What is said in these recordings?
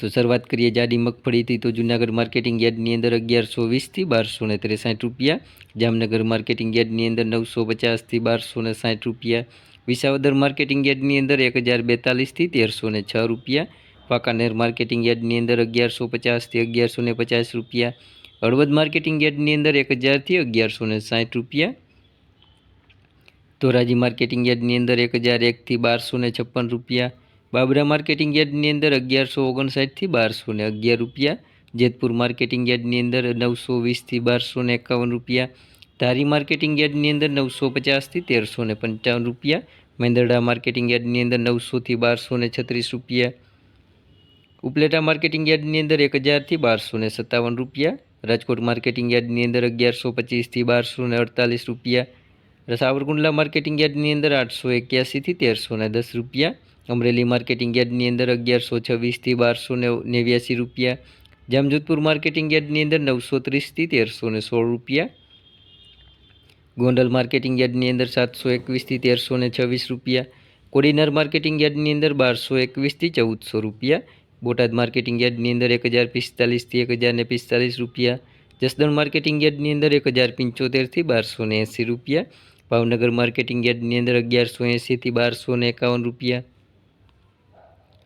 તો શરૂઆત કરીએ જાડી મગફળીથી. તો જુનાગઢ માર્કેટિંગ યાર્ડની અંદર અગિયારસો વીસથી બારસો ને ત્રેસાઠ રૂપિયા. જામનગર માર્કેટિંગ યાર્ડની અંદર નવસો પચાસથી બારસો ને સાઠ રૂપિયા. વિસાવદર માર્કેટિંગ યાર્ડની અંદર એક હજાર બેતાલીસથી તેરસો ને છ રૂપિયા. વાંકાનેર માર્કેટિંગ યાર્ડની અંદર અગિયારસો પચાસથી અગિયારસો ને પચાસ રૂપિયા. હળવદ માર્કેટિંગ યાર્ડની અંદર એક હજારથી અગિયારસો ને સાઠ રૂપિયા. ધોરાજી માર્કેટિંગ યાર્ડની અંદર એક હજાર એકથી બારસો ને છપ્પન રૂપિયા. બાબરા માર્કેટિંગ યાર્ડની અંદર અગિયારસો ઓગણસાઠથી બારસો ને અગિયાર રૂપિયા. જેતપુર માર્કેટિંગ યાર્ડની અંદર નવસો વીસથી બારસો ને એકાવન રૂપિયા. ધારી માર્કેટિંગ યાર્ડની અંદર નવસો પચાસથી તેરસો ને પંચાવન રૂપિયા. મેંદરડા માર્કેટિંગ યાર્ડની અંદર નવસોથી બારસો ને છત્રીસ રૂપિયા. ઉપલેટા માર્કેટિંગ યાર્ડની અંદર એક હજારથી બારસો ને સત્તાવન રૂપિયા. રાજકોટ માર્કેટિંગ યાર્ડની અંદર અગિયારસો પચીસથી બારસો ને અડતાલીસ રૂપિયા. સાવરકુંડલા માર્કેટિંગ યાર્ડની અંદર આઠસો એક્યાસીથી તેરસો ને દસ રૂપિયા. અમરેલી માર્કેટિંગ યાર્ડની અંદર અગિયારસો છવ્વીસથી બારસો નેવ્યાસી રૂપિયા. જામજોધપુર માર્કેટિંગ યાર્ડની અંદર નવસો ત્રીસથી તેરસો ને સોળ રૂપિયા. ગોંડલ માર્કેટિંગ યાર્ડની અંદર સાતસો એકવીસથી તેરસો ને છવ્વીસ રૂપિયા. કોડીનાર માર્કેટિંગ યાર્ડની અંદર બારસો એકવીસથી ચૌદસો રૂપિયા. બોટાદ માર્કેટિંગ યાર્ડની અંદર એક હજાર પિસ્તાલીસથી એક હજાર પિસ્તાલીસ રૂપિયા. જસદણ માર્કેટિંગ યાર્ડની અંદર એક હજાર પંચોતેરથી બારસો એંસી રૂપિયા. ભાવનગર માર્કેટિંગ યાર્ડની અંદર અગિયારસો એંસીથી બારસો એકાવન રૂપિયા.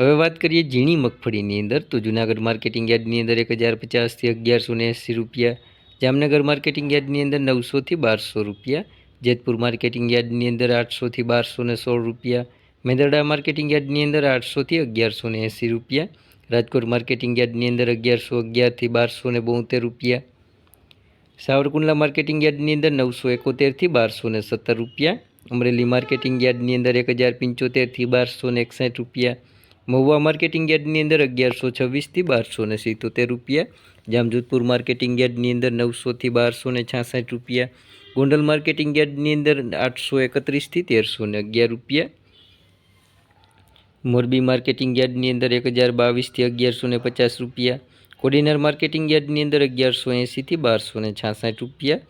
હવે વાત કરીએ ઝીણી મગફળીની અંદર. તો જુનાગઢ માર્કેટિંગ યાર્ડની અંદર એક હજાર પચાસથી અગિયારસો ને એંસી રૂપિયા. જામનગર માર્કેટિંગ યાર્ડની અંદર નવસોથી બારસો રૂપિયા. જેતપુર માર્કેટિંગ યાર્ડની અંદર આઠસોથી બારસો ને સોળ રૂપિયા. મેંદરડા માર્કેટિંગ યાર્ડની અંદર આઠસોથી અગિયારસો ને એંસી રૂપિયા. રાજકોટ માર્કેટિંગ યાર્ડની અંદર અગિયારસો અગિયારથી બારસો ને બોતેર રૂપિયા. સાવરકુંડલા માર્કેટિંગ યાર્ડની અંદર નવસો એકોતેરથી બારસો ને સત્તર રૂપિયા. અમરેલી માર્કેટિંગ યાર્ડની અંદર એક હજાર પંચોતેરથી બારસો ને એકસાઠ રૂપિયા. મહુવા માર્કેટિંગ યાર્ડની અંદર અગિયારસો છવ્વીસથી બારસો ને સિત્તોતેર રૂપિયા. જામજોધપુર માર્કેટિંગ યાર્ડની અંદર નવસોથી બારસો ને છાસઠ રૂપિયા. ગોંડલ માર્કેટિંગ યાર્ડની અંદર આઠસો એકત્રીસથી તેરસો ને અગિયાર રૂપિયા. મોરબી માર્કેટિંગ યાર્ડની અંદર એક હજાર બાવીસથી અગિયારસો ને પચાસ રૂપિયા. કોડીનાર માર્કેટિંગ યાર્ડની અંદર અગિયારસો એંસીથી બારસો ને છાસઠ રૂપિયા.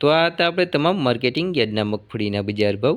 તો આ હતા આપણે તમામ માર્કેટિંગ યાર્ડના મગફળીના બજાર ભાવ.